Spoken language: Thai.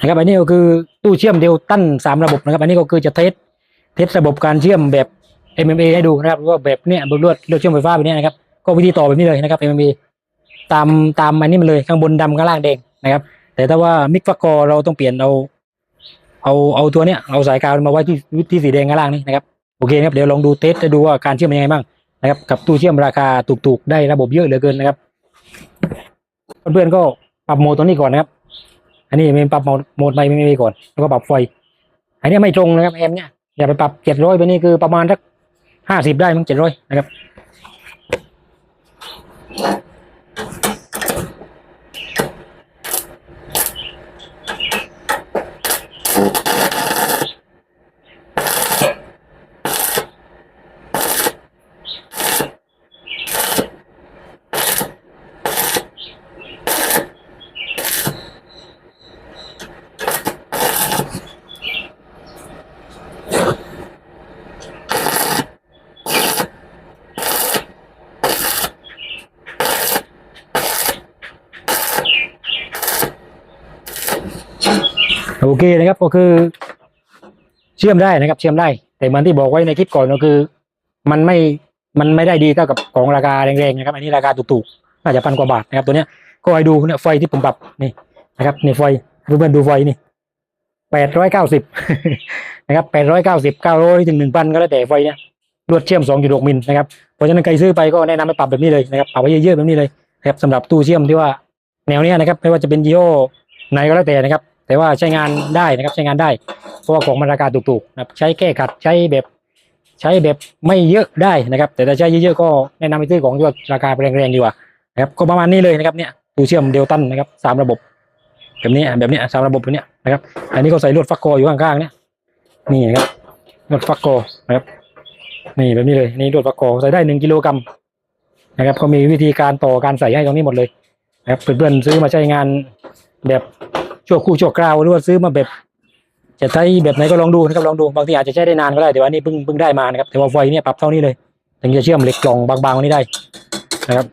นะครับอันนี้ก็คือตู้เชื่อมเดลตันสามระบบนะครับ อันนี้ก็คือจะเทสเทสระบบการเชื่อมแบบ MMA ให้ดูนะครับว่าแบบเนี้ยลวดลวดเชื่อมไฟฟ้าแบบเนี้ยนะครับ ก็วิธีต่อแบบนี้เลยนะครับ MMA ตามตามอันนี้มันเลยข้างบนดำข้างล่างแดงนะครับ แต่ถ้าว่ามิกฟักกอเราต้องเปลี่ยนเอาเอาเอาตัวเนี้ยเอาสายกาวมาไว้ที่ที่สีแดงข้างล่างนี่นะครับโอเคครับเดี๋ยวลองดูเทสจะดูว่าการเชื่อมเป็นยังไงบ้างนะครับกับตู้เชื่อมราคาถูกๆได้ระบบเยอะเหลือเกินนะครับ เพื่อนๆก็ปรับโมตัวนี้ก่อนนะครับ อันนี้เป็นปรับโหมดโหมดไม่ไม่มีก่อนแล้วก็ปรับไฟ อันนี้ไม่ตรงนะครับแอมเนี่ยอย่าไปปรับเจ็ดร้อยไปนี่คือประมาณสักห้าสิบได้มั้งเจ็ดร้อยนะครับ โอเคนะครับก็คือ เชื่อมได้นะครับ เชื่อมได้ แต่เหมือนที่บอกไว้ในคลิปก่อนก็คือ มันไม่มันไม่ได้ดีเท่ากับของราคาแรงๆนะครับ อันนี้ราคาถูกๆน่าจะพันกว่าบาทนะครับ ตัวเนี้ยก็ให้ดูเนี่ยไฟที่ผมปรับนี่นะครับนี่ไฟเพื่อนๆดูไฟนี่แปดร้อยเก้าสิบนะครับแปดร้อยเก้าสิบเก้าร้อยถึงหนึ่งพันก็แล้วแต่ไฟเนี่ยรวดเชื่อมสองจุดหกมิลนะครับเพราะฉะนั้นใครซื้อไปก็แนะนำให้ปรับแบบนี้เลยนะครับปรับไว้เยอะๆแบบนี้เลยนะครับสำหรับตู้เชื่อมที่ว่าแนวเนี้ยนะครับ ไม่ว่าจะเป็นยี่ห้อไหนก็แล้วแต่นะครับ แต่ว่าใช้งานได้นะครับใช้งานได้ เพราะว่าของมันราคาถูกๆนะครับใช้แก้ขัดใช้แบบใช้แบบไม่เยอะได้นะครับ แต่ถ้าใช้เยอะๆก็แนะนำไปซื้อของที่ว่าราคาแรงๆดีกว่านะครับก็ประมาณนี้เลยนะครับเนี่ยตูเชื่อมเดลตันนะครับสามระบบแบบนี้แบบนี้สามระบบแบบนี้นะครับ อันนี้ก็ใส่ลวดฟักโกอยู่ข้างๆเนี่ยนี่นะครับลวดฟักโกนะครับนี่แบบนี้เลยนี่ลวดฟักโกใส่ได้หนึ่งกิโลกรัมนะครับก็มีวิธีการต่อการใส่ให้ตรงนี้หมดเลยนะครับเพื่อนๆซื้อมาใช้งานแบบ ชั่วคู่ชั่วคราวหรือว่าซื้อมาแบบ จะใช้แบบไหนก็ลองดูนะครับลองดูบางทีอาจจะใช้ได้นานก็ได้แต่ว่านี่เพิ่งเพิ่งได้มานะครับแต่ว่าไฟเนี่ยปรับเท่านี้เลย ถึงจะเชื่อมเหล็กกล่องบางๆนี้ได้นะครับ